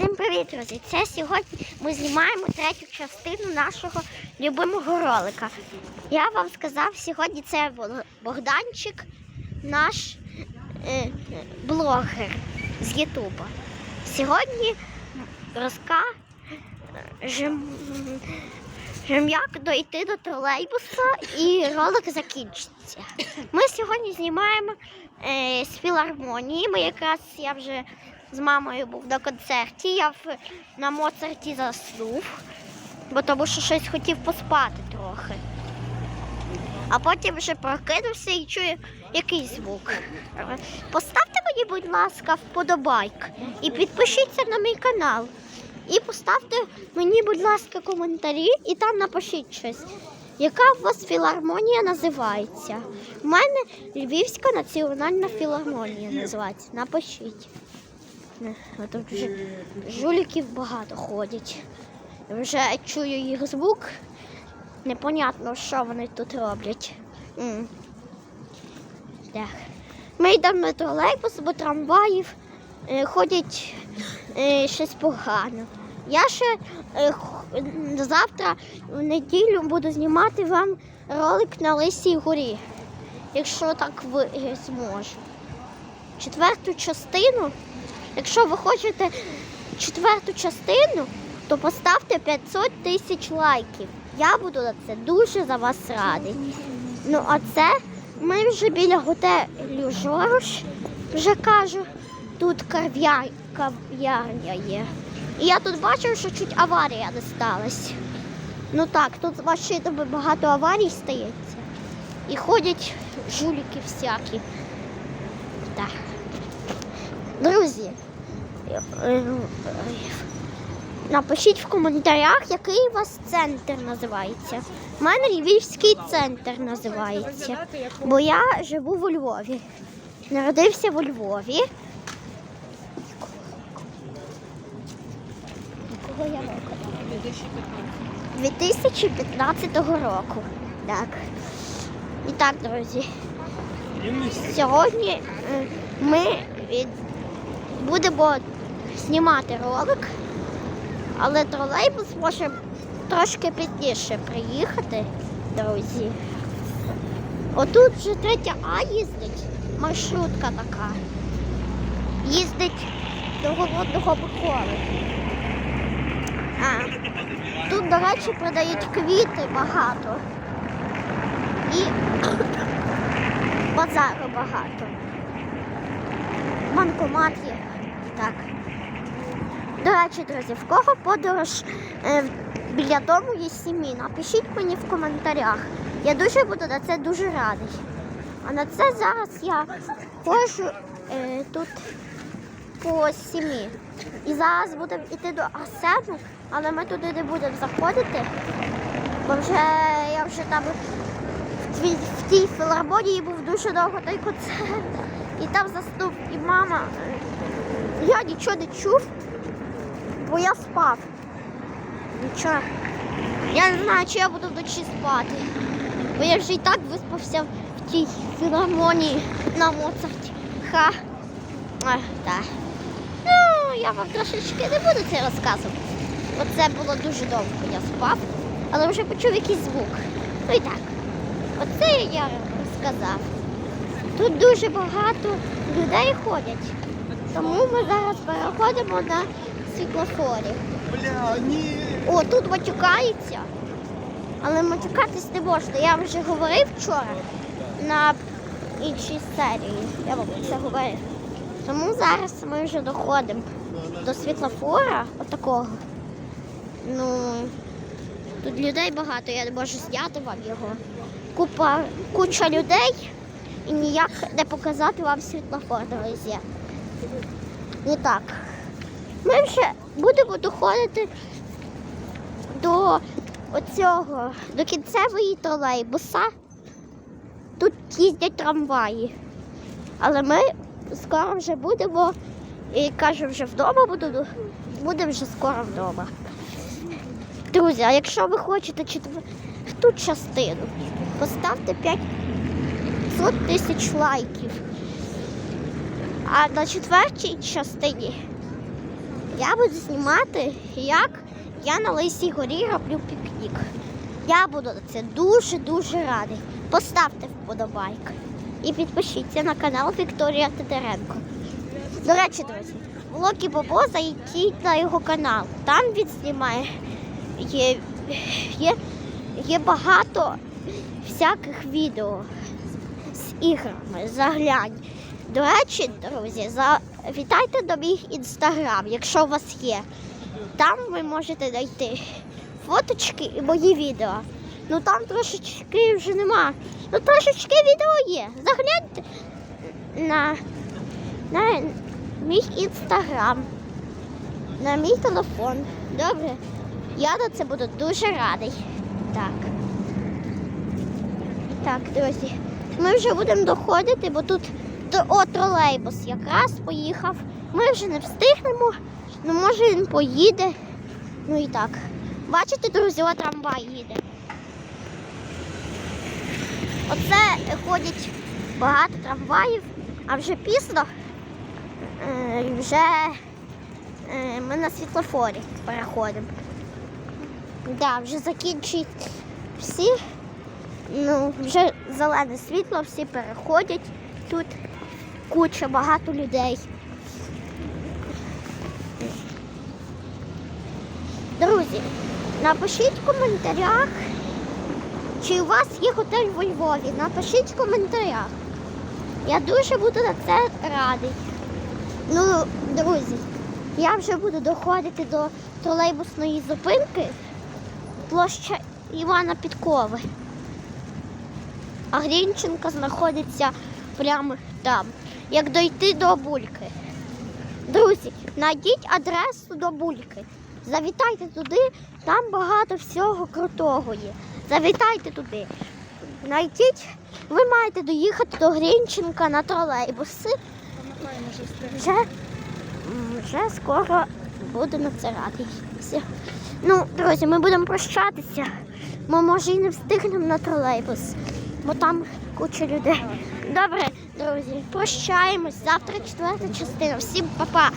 Всім привіт, друзі! Це сьогодні ми знімаємо третю частину нашого любимого ролика. Я вам сказав, сьогодні це Богданчик, наш е, блогер з Ютуба. Сьогодні розкажем, як дойти до тролейбуса і ролик закінчиться. Ми сьогодні знімаємо е, з філармонії. Ми якраз я вже з мамою був на концерті. Я в, на Моцарті заснув, бо тому що щось хотів поспати трохи. А потім вже прокинувся і чую якийсь звук. Поставте мені, будь ласка, вподобайк і підпишіться на мій канал. І поставте мені, будь ласка, коментарі і там напишіть щось. Яка у вас філармонія називається? У мене Львівська національна філармонія називається. Напишіть. Тут вже жуліків багато ходять. Вже чую їх звук. Непонятно, що вони тут роблять. Так. Ми йдемо на тролейбус, бо трамваїв е, ходять е, щось погано. Я ще е, завтра в неділю буду знімати вам ролик на Лисій горі, якщо так ви е, зможу. Четверту частину, якщо ви хочете четверту частину, то поставте 500 тисяч лайків. Я буду на це дуже за вас радий. Ну, а це ми вже біля готелю Жорж, вже кажу, тут кав'яр- кав'ярня є. І я тут бачив, що чуть аварія не сталася. Ну так, тут машинами багато аварій стається. І ходять жуліки всякі. Так. Друзі, е, е, напишіть в коментарях, який у вас центр називається. У мене Львівський центр називається. Бо я живу у Львові. Народився у Львові. Якого я року? 2015 року. Так. І так, друзі. Сьогодні е, ми від- будемо знімати ролик, але тролейбус може трошки пізніше приїхати, друзі. Отут вже третя А їздить, маршрутка така. Їздить до голодного Миколи. А, тут, до речі, продають квіти багато. І базару багато. Банкомат є. Так. До речі, друзі, в кого подорож е, біля дому є сім'ї, напишіть мені в коментарях. Я дуже буду на це дуже радий. А на це зараз я ходжу е, тут по сім'ї. І зараз будемо йти до Арсену, але ми туди не будемо заходити, бо вже я вже там в, твій- в тій філармонії був дуже довго той концерт. І там заснув і мама. Я нічого не чув, бо я спав. Нічого. Я не знаю, чи я буду вночі спати. Бо я вже і так виспався в тій філармонії на Моцарті. Ха. А, так. Я вам трошечки не буду це розказувати. Бо це було дуже довго, я спав, але вже почув якийсь звук. Ну і так. Оце я розказав. Тут дуже багато людей ходять. Тому ми зараз переходимо на світлофорі. Бля, ні. О, тут матюкаються. Але матюкатись не можна. Я вже говорив вчора на іншій серії. Я вам це говорив. Тому зараз ми вже доходимо до світлофора отакого. Ну, тут людей багато, я не можу зняти вам його. Купа, куча людей і ніяк не показати вам світлофор, друзі. І так. Ми вже будемо доходити до оцього, до кінцевої тролейбуса. Тут їздять трамваї. Але ми скоро вже будемо, і кажу, вже вдома буду, будемо вже скоро вдома. Друзі, а якщо ви хочете четверту частину, поставте 500 тисяч лайків. А на четвертій частині Я буду знімати, як я на Лисій горі роблю пікнік. Я буду на це дуже-дуже радий. Поставте вподобайк і підпишіться на канал Вікторія Титаренко. До речі, друзі, влоги Бобо зайдіть на його канал. Там він знімає є, є, є багато всяких відео з іграми. Заглянь. До речі, друзі, завітайте до мій інстаграм, якщо у вас є. Там ви можете знайти фоточки і мої відео. Ну там трошечки вже нема. Ну трошечки відео є. Загляньте на, на мій інстаграм, на мій телефон. Добре? Я на це буду дуже радий. Так. Так, друзі. Ми вже будемо доходити, бо тут о, тролейбус якраз поїхав. Ми вже не встигнемо. Ну, може він поїде. Ну і так. Бачите, друзі, о трамвай їде. Оце ходять багато трамваїв, а вже пізно е, вже е, ми на світлофорі переходимо. Да, вже закінчують всі. Ну, вже зелене світло, всі переходять. Тут куча багато людей. Друзі, напишіть в коментарях, чи у вас є готель у Львові. Напишіть в коментарях. Я дуже буду на це радий. Ну, друзі, я вже буду доходити до тролейбусної зупинки площа Івана Підкови. А Грінченка знаходиться прямо там. Як дойти до бульки. Друзі, знайдіть адресу до бульки. Завітайте туди, там багато всього крутого є. Завітайте туди. Знайдіть, ви маєте доїхати до Грінченка на тролейбуси. Вже, вже скоро буду на це радий. Все. Ну, друзі, ми будемо прощатися. Ми може і не встигнемо на тролейбус, бо там куча людей. Добре, друзі, прощаємось. Завтра четверта частина. Всім па-па.